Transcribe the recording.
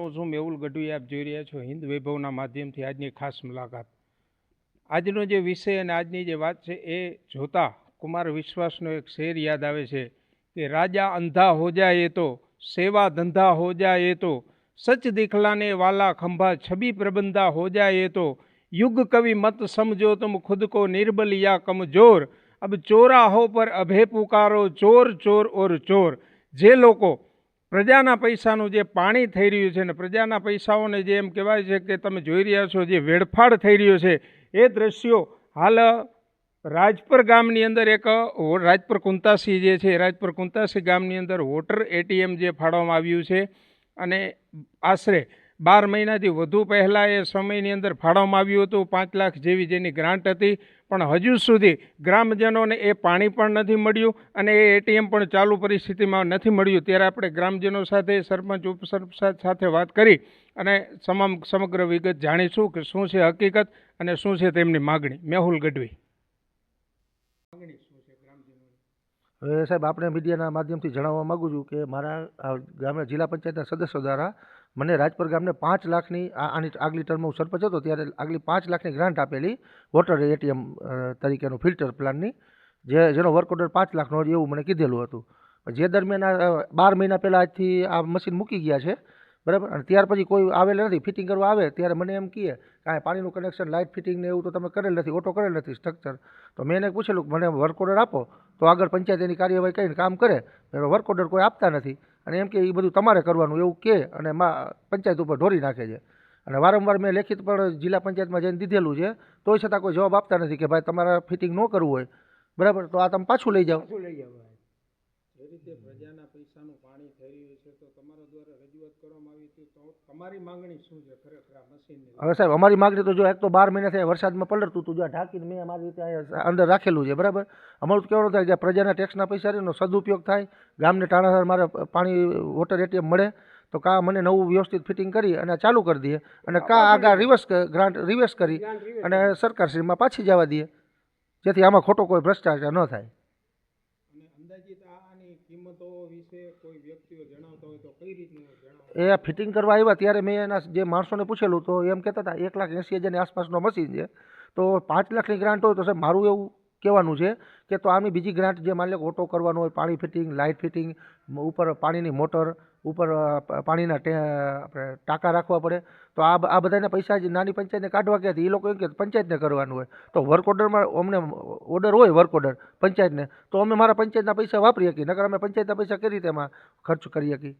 હું છું મેહુલ ગઢવી આપ જોઈ રહ્યા છો હિન્દ વૈભવના માધ્યમથી આજની ખાસ મુલાકાત આજનો જે વિષય અને આજની જે વાત છે એ જોતા કુમાર વિશ્વાસનો એક શેર યાદ આવે છે કે રાજા અંધા હો જાય તો સેવા ધંધા હો જાય તો સચ દિખલાને વાલા ખંભા છબી પ્રબંધા હો જાય તો युग कवि मत समझो तुम खुद को निर्बल या कमजोर अब ચોરાહો પર અભે પુકારો ચોર ચોર ઓર ચોર જે લોકો પ્રજાના પૈસાનું જે પાણી થઈ રહ્યું છે ને પ્રજાના પૈસાઓને જે એમ કહેવાય છે કે તમે જોઈ રહ્યા છો જે વેડફાડ થઈ રહ્યો છે, એ દ્રશ્યો હાલ રાજપર ગામની અંદર એક રાજપર કુંતાસી જે છે, રાજપર કુંતાસી ગામની અંદર વોટર એટીએમ જે ફાળવામાં આવ્યું છે અને આશરે બાર મહિનાથી વધુ પહેલાં એ સમયની અંદર ફાળવવામાં આવ્યું હતું, પાંચ લાખ જેવી જેની ગ્રાન્ટ હતી. પણ હજુ સુધી ગ્રામજનોને એ પાણી પણ નથી મળ્યું અને એ એટીએમ પણ ચાલુ પરિસ્થિતિમાં નથી મળ્યું. ત્યારે આપણે ગ્રામજનો સાથે, સરપંચ ઉપસરપંચ સાથે વાત કરી અને તમામ સમગ્ર વિગત જાણીશું કે શું છે હકીકત અને શું છે તેમની માગણી. મેહુલ ગઢવી. હવે સાહેબ, આપણે મીડિયાના માધ્યમથી જણાવવા માગું છું કે મારા ગામના જિલ્લા પંચાયતના સદસ્યો દ્વારા મને રાજપર ગામને પાંચ લાખની આની આગલી ટર્મ હું સરપંચ હતો, ત્યારે આગલી પાંચ લાખની ગ્રાન્ટ આપેલી વોટર એટીએમ તરીકેનું ફિલ્ટર પ્લાનની, જે, જેનો વર્ક ઓર્ડર પાંચ લાખનો એવું મને કીધેલું હતું. જે દરમિયાન બાર મહિના પહેલાં આજથી આ મશીન મૂકી ગયા છે બરાબર? અને ત્યાર પછી કોઈ આવેલ નથી, ફિટિંગ કરવા આવે, ત્યારે મને એમ કહે કાંઈ પાણીનું કનેક્શન લાઇટ ફિટિંગ ને એવું તો તમે કરેલ નથી ઓટો કરેલ નથી સ્ટ્રક્ચર તો મેં એને પૂછેલું, મને વર્ક ઓર્ડર આપો. તો આગળ પંચાયત એની કાર્યવાહી કરીને કામ કરે એનો વર્ક ઓર્ડર કોઈ આપતા નથી. અને એમ કે એ બધું તમારે કરવાનું. એવું કહે અને પંચાયત ઉપર ઢોરી નાખે છે. અને વારંવાર મેં લેખિત પણ જિલ્લા પંચાયતમાં જઈને દીધેલું છે, તોય છતાં કોઈ જવાબ આપતા નથી કે, ભાઈ, તમારા ફિટિંગ ન કરવું હોય. બરાબર? તો આ તમે પાછું લઈ જાઓ. જે રીતે પ્રજાના પૈસાનું પાણી થઈ રહ્યું છે તો તમારા દ્વારા રજૂઆત કરવામાં આવી હતી તો તમારી માંગણી શું છે? ખરેખર આ મશીનની હવે સાહેબ અમારી માગણી તો જો એક તો બાર મહિના થાય વરસાદમાં પલળતું હતું જો આ ઢાંકીને મેં મારી રીતે અહીંયા અંદર રાખેલું છે બરાબર? અમારું કહેવાનું થાય કે પ્રજાના ટેક્સના પૈસા એનો સદુપયોગ થાય ગામને ટાણાસર મારે પાણી વોટર એટીએમ મળે તો કા મને નવું વ્યવસ્થિત ફિટિંગ કરી અને ચાલુ કરી દઈએ અને કા આગળ રિવર્સ ગ્રાન્ટ રિવર્સ કરી અને સરકારશ્રીમાં પાછી જવા દઈએ જેથી આમાં ખોટો કોઈ ભ્રષ્ટાચાર ન થાય. એ ફિટિંગ કરવા આવ્યા ત્યારે મેં એના જે માણસોને પૂછેલું તો એમ કહેતા હતા, એક લાખ એંસી હજારની આસપાસનો મશીન છે, તો પાંચ લાખની ગ્રાન્ટ હોય તો સાહેબ મારું એવું કહેવાનું છે કે તો આની બીજી ગ્રાન્ટ જે માની લો ઓટો કરવાનો હોય, પાણી ફિટિંગ, લાઇટ ફિટિંગ, ઉપર પાણીની મોટર, ઉપર પાણીના આપણે ટાંકા રાખવા પડે, તો આ આ બધાના પૈસા જે નાની પંચાયતને કાઢવા ક્યાંથી એ લોકો એમ કે પંચાયતને કરવાનું હોય. તો વર્ક ઓર્ડરમાં અમને ઓર્ડર હોય વર્ક ઓર્ડર પંચાયતને, તો અમે મારા પંચાયતના પૈસા વાપરી શકીએ, નકર અમે પંચાયતના પૈસા કઈ રીતે એમાં ખર્ચ કરી શકીએ?